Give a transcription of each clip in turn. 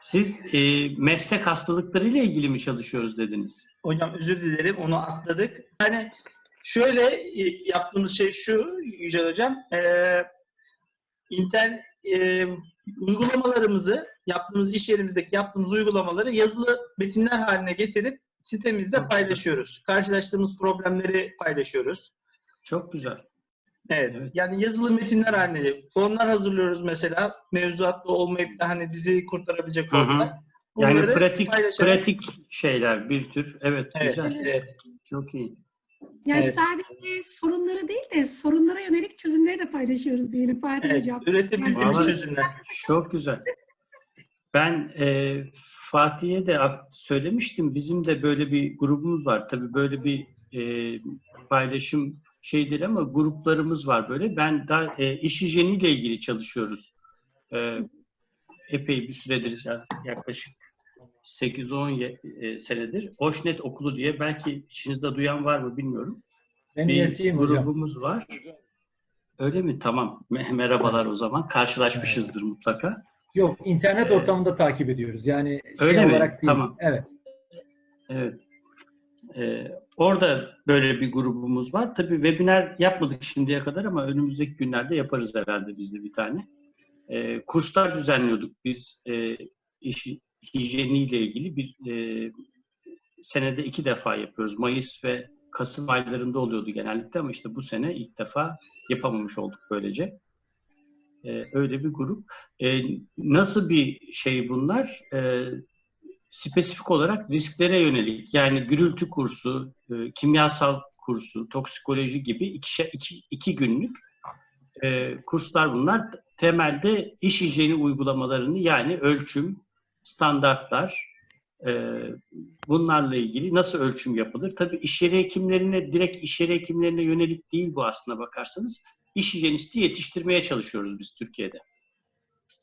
Siz e, meslek hastalıkları ile ilgili mi çalışıyoruz dediniz? Hocam özür dilerim onu atladık. Yani şöyle e, yaptığımız şey şu Yücel Hocam. E, internet e, uygulamalarımızı yaptığımız iş yerimizdeki yaptığımız uygulamaları yazılı metinler haline getirip sitemizde paylaşıyoruz. Karşılaştığımız problemleri paylaşıyoruz. Çok güzel. Evet. Evet. Yani yazılı metinler haline formlar hazırlıyoruz mesela. Mevzuatta olmayıp da hani diziyi kurtarabilecek Hı hı. formlar. Yani Bunları pratik paylaşarak- pratik şeyler bir tür. Evet, Evet, güzel. evet. Çok iyi. Yani Evet. sadece sorunları değil de sorunlara yönelik çözümleri de paylaşıyoruz diyelim Fatih evet. Hocam. Üretebildiğimiz çözümler. Çok güzel. Ben e, Fatih'e de söylemiştim. Bizim de böyle bir grubumuz var. Tabii böyle bir e, paylaşım şeydir ama gruplarımız var böyle. Ben daha e, iş hijyeniyle ilgili çalışıyoruz. E, epey bir süredir ya- yaklaşık 8-10 ye- e, senedir. Oşnet Okulu diye belki içinizde duyan var mı bilmiyorum. Ben bir ileteyim hocam. grubumuz var. Öyle mi? Tamam. Me- Merhabalar o zaman. Karşılaşmışızdır mutlaka. Yok, internet Ee, ortamında takip ediyoruz. Yani şey öyle mi? olarak değil. Tamam. Evet. Evet. Ee, orada böyle bir grubumuz var. Tabii webinar yapmadık şimdiye kadar ama önümüzdeki günlerde yaparız herhalde biz de bir tane. Ee, kurslar düzenliyorduk biz e, iş hijyeniyle ilgili bir e, senede iki defa yapıyoruz. Mayıs ve Kasım aylarında oluyordu genellikle ama işte bu sene ilk defa yapamamış olduk böylece. Ee, öyle bir grup. Ee, nasıl bir şey bunlar? Ee, spesifik olarak risklere yönelik yani gürültü kursu, e, kimyasal kursu, toksikoloji gibi iki, iki, iki günlük e, kurslar bunlar. Temelde iş hijyeni uygulamalarını yani ölçüm, standartlar, e, bunlarla ilgili nasıl ölçüm yapılır? Tabii iş yeri hekimlerine, direkt iş yeri hekimlerine yönelik değil bu aslına bakarsanız. İş hijyenisti yetiştirmeye çalışıyoruz biz Türkiye'de.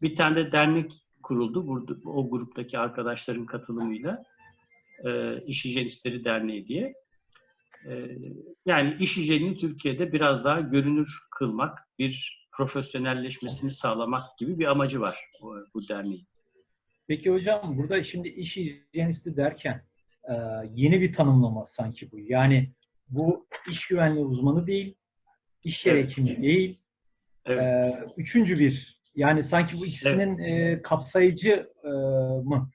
Bir tane de dernek kuruldu. Burada, o gruptaki arkadaşların katılımıyla e, İş Hijyenistleri Derneği diye. E, yani iş hijyenini Türkiye'de biraz daha görünür kılmak, bir profesyonelleşmesini sağlamak gibi bir amacı var bu, bu derneğin. Peki hocam burada şimdi iş hijyenisti derken e, yeni bir tanımlama sanki bu. Yani bu iş güvenliği uzmanı değil, iş yeri Evet. hekimi değil, Evet. e, üçüncü bir yani sanki bu ikisinin e, kapsayıcı e, mı?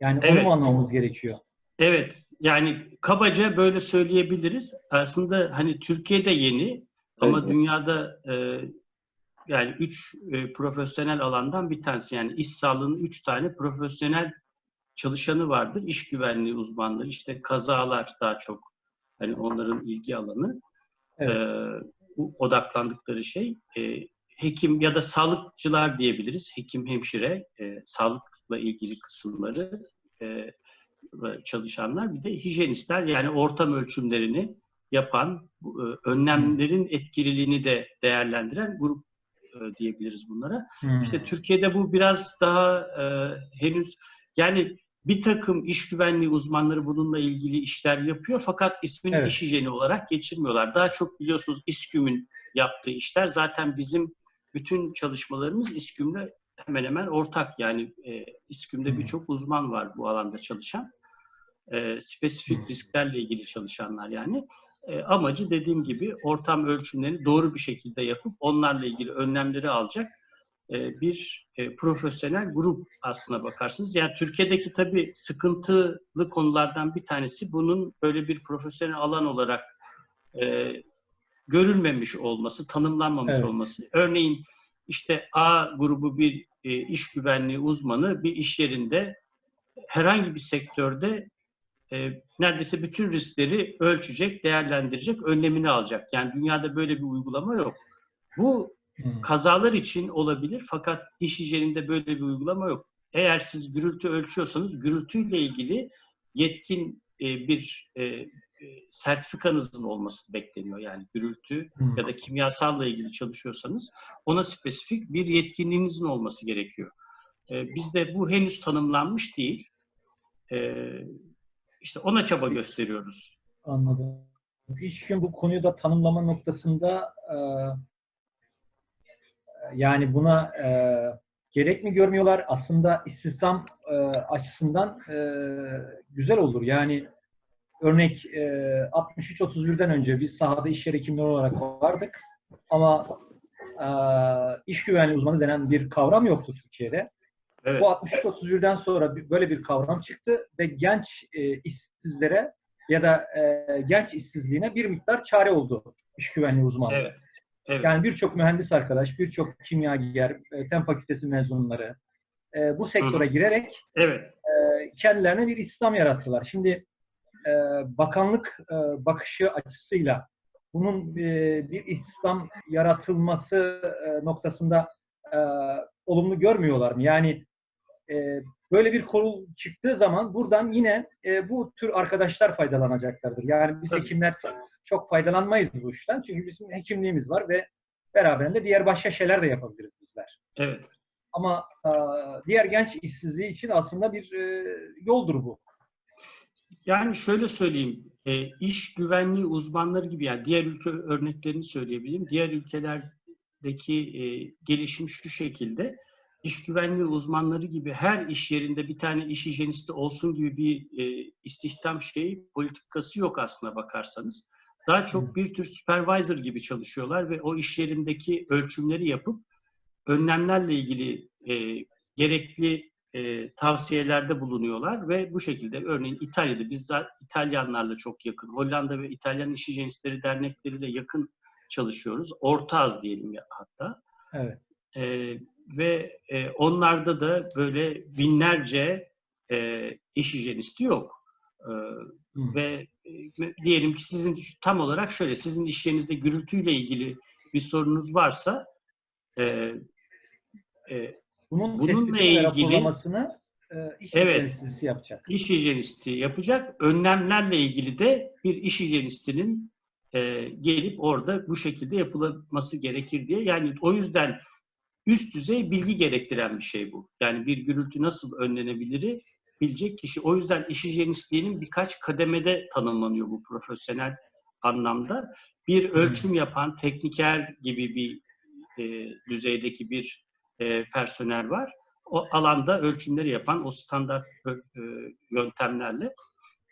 Yani onu Evet. mu anlamamız gerekiyor? Evet, yani kabaca böyle söyleyebiliriz. Aslında hani Türkiye'de yeni ama Evet. dünyada e, yani üç e, profesyonel alandan bir tanesi. Yani iş sağlığının üç tane profesyonel çalışanı vardır. İş güvenliği uzmanlığı, işte kazalar daha çok hani onların ilgi alanı. Evet. E, bu odaklandıkları şey e, hekim ya da sağlıkçılar diyebiliriz. Hekim, hemşire, e, sağlıkla ilgili kısımları e, çalışanlar bir de hijyenistler yani ortam ölçümlerini yapan, e, önlemlerin etkililiğini de değerlendiren grup e, diyebiliriz bunlara. Hmm. İşte Türkiye'de bu biraz daha e, henüz yani bir takım iş güvenliği uzmanları bununla ilgili işler yapıyor fakat ismini Evet. iş hijyeni olarak geçirmiyorlar. Daha çok biliyorsunuz İSKÜM'ün yaptığı işler zaten bizim bütün çalışmalarımız İSKÜM'le hemen hemen ortak. Yani e, İSKÜM'de birçok uzman var bu alanda çalışan. E, spesifik risklerle ilgili çalışanlar yani. E, amacı dediğim gibi ortam ölçümlerini doğru bir şekilde yapıp onlarla ilgili önlemleri alacak e, bir e, profesyonel grup aslına bakarsınız. Yani Türkiye'deki tabii sıkıntılı konulardan bir tanesi bunun böyle bir profesyonel alan olarak e, görülmemiş olması, tanımlanmamış Evet. olması. Örneğin işte A grubu bir e, iş güvenliği uzmanı bir iş yerinde herhangi bir sektörde e, neredeyse bütün riskleri ölçecek, değerlendirecek, önlemini alacak. Yani dünyada böyle bir uygulama yok. Bu Hmm. kazalar için olabilir fakat iş hijyeninde böyle bir uygulama yok. Eğer siz gürültü ölçüyorsanız gürültüyle ilgili yetkin e, bir e, sertifikanızın olması bekleniyor. Yani gürültü Hmm. ya da kimyasalla ilgili çalışıyorsanız ona spesifik bir yetkinliğinizin olması gerekiyor. E, bizde bu henüz tanımlanmış değil. E, işte ona çaba gösteriyoruz. Anladım. İş gün bu konuyu da tanımlama noktasında e, yani buna e, gerek mi görmüyorlar? Aslında istihdam e, açısından e, güzel olur. Yani örnek e, 63-31'den önce biz sahada iş yeri hekimleri olarak vardık. Ama e, iş güvenliği uzmanı denen bir kavram yoktu Türkiye'de. Evet. Bu 63-31'den sonra böyle bir kavram çıktı ve genç e, işsizlere ya da e, genç işsizliğine bir miktar çare oldu iş güvenliği uzmanlığı. Evet. Evet. Yani birçok mühendis arkadaş, birçok kimyager, e, fen fakültesi mezunları e, bu sektöre girerek Evet. e, kendilerine bir istihdam yarattılar. Şimdi e, bakanlık e, bakışı açısıyla bunun e, bir istihdam yaratılması e, noktasında e, olumlu görmüyorlar mı? Yani e, böyle bir kurul çıktığı zaman buradan yine e, bu tür arkadaşlar faydalanacaklardır. Yani biz Tabii. hekimler çok faydalanmayız bu işten. Çünkü bizim hekimliğimiz var ve beraberinde diğer başka şeyler de yapabiliriz bizler. Evet. Ama e, diğer genç işsizliği için aslında bir e, yoldur bu. Yani şöyle söyleyeyim, e, iş güvenliği uzmanları gibi yani diğer ülke örneklerini söyleyebilirim. Diğer ülkelerdeki e, gelişim şu şekilde, iş güvenliği uzmanları gibi her iş yerinde bir tane iş hijyenisti olsun gibi bir e, istihdam şeyi, politikası yok aslına bakarsanız. Daha çok bir tür supervisor gibi çalışıyorlar ve o iş yerindeki ölçümleri yapıp önlemlerle ilgili e, gerekli e, tavsiyelerde bulunuyorlar ve bu şekilde örneğin İtalya'da biz İtalyanlarla çok yakın, Hollanda ve İtalyan İş Hijyenistleri Dernekleriyle yakın çalışıyoruz. Orta az diyelim ya hatta. Evet. E, ve e, onlarda da böyle binlerce e, iş hijyenisti yok. E, ve e, diyelim ki sizin tam olarak şöyle, sizin iş yerinizde gürültüyle ilgili bir sorunuz varsa e, e, Bunun Bununla ilgili- e, iş Evet. temsilcisi yapacak. iş hijyenisti yapacak. Önlemlerle ilgili de bir iş hijyenistinin e, gelip orada bu şekilde yapılması gerekir diye. Yani o yüzden üst düzey bilgi gerektiren bir şey bu. Yani bir gürültü nasıl önlenebilir bilecek kişi. O yüzden iş hijyenistliğinin birkaç kademede tanımlanıyor bu profesyonel anlamda. Bir ölçüm yapan tekniker gibi bir e, düzeydeki bir e, personel var. O alanda ölçümleri yapan o standart e, yöntemlerle.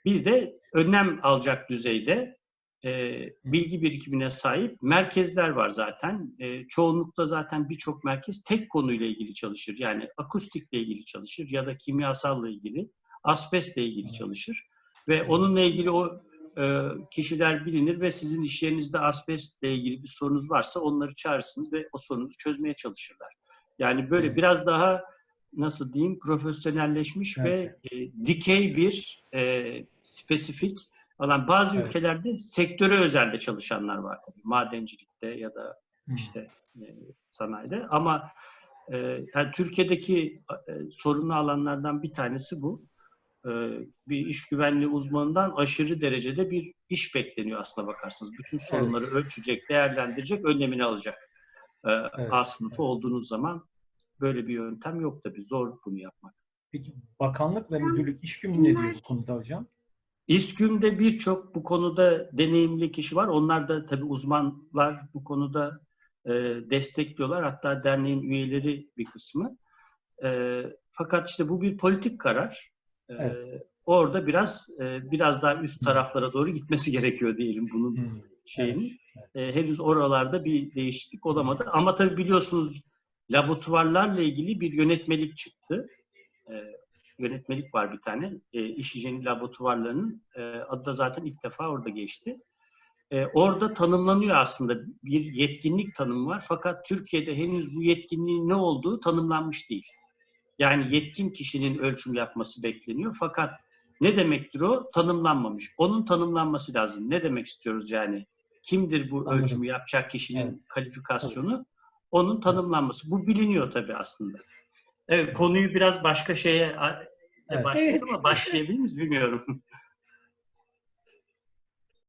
Bir de önlem alacak düzeyde e, bilgi birikimine sahip merkezler var zaten. E, çoğunlukla zaten birçok merkez tek konuyla ilgili çalışır. Yani akustikle ilgili çalışır ya da kimyasalla ilgili, asbestle ilgili çalışır. Ve onunla ilgili o e, kişiler bilinir ve sizin iş yerinizde asbestle ilgili bir sorunuz varsa onları çağırırsınız ve o sorunuzu çözmeye çalışırlar. Yani böyle Evet. biraz daha nasıl diyeyim profesyonelleşmiş Evet. ve e, dikey bir e, spesifik alan. Bazı Evet. ülkelerde sektöre özelde çalışanlar var tabii. Madencilikte ya da işte e, sanayide ama e, yani Türkiye'deki e, sorunlu alanlardan bir tanesi bu. E, bir iş güvenliği uzmanından aşırı derecede bir iş bekleniyor aslına bakarsanız. Bütün sorunları ölçecek, değerlendirecek, önlemini alacak. E, A sınıfı evet. olduğunuz zaman böyle bir yöntem yok tabii. Zor bunu yapmak. Peki bakanlık ve müdürlük iş günü ne diyor bu konuda hocam? İSKÜM'de birçok bu konuda deneyimli kişi var. Onlar da tabii uzmanlar bu konuda e, destekliyorlar. Hatta derneğin üyeleri bir kısmı. E, fakat işte bu bir politik karar. E, Evet. Orada biraz e, biraz daha üst taraflara doğru gitmesi gerekiyor diyelim bunun şeyini. E, henüz oralarda bir değişiklik olamadı. Ama tabii biliyorsunuz laboratuvarlarla ilgili bir yönetmelik çıktı. E, yönetmelik var bir tane. E, iş hijyeni laboratuvarlarının e, adı da zaten ilk defa orada geçti. E, orada tanımlanıyor aslında bir yetkinlik tanımı var. Fakat Türkiye'de henüz bu yetkinliğin ne olduğu tanımlanmış değil. Yani yetkin kişinin ölçüm yapması bekleniyor. Fakat ne demektir o? Tanımlanmamış. Onun tanımlanması lazım. Ne demek istiyoruz yani? Kimdir bu Anladım. ölçümü yapacak kişinin Evet. kalifikasyonu? Onun tanımlanması. Bu biliniyor tabii aslında. Evet, konuyu biraz başka şeye Evet. başladık Evet. ama başlayabilir miyiz bilmiyorum.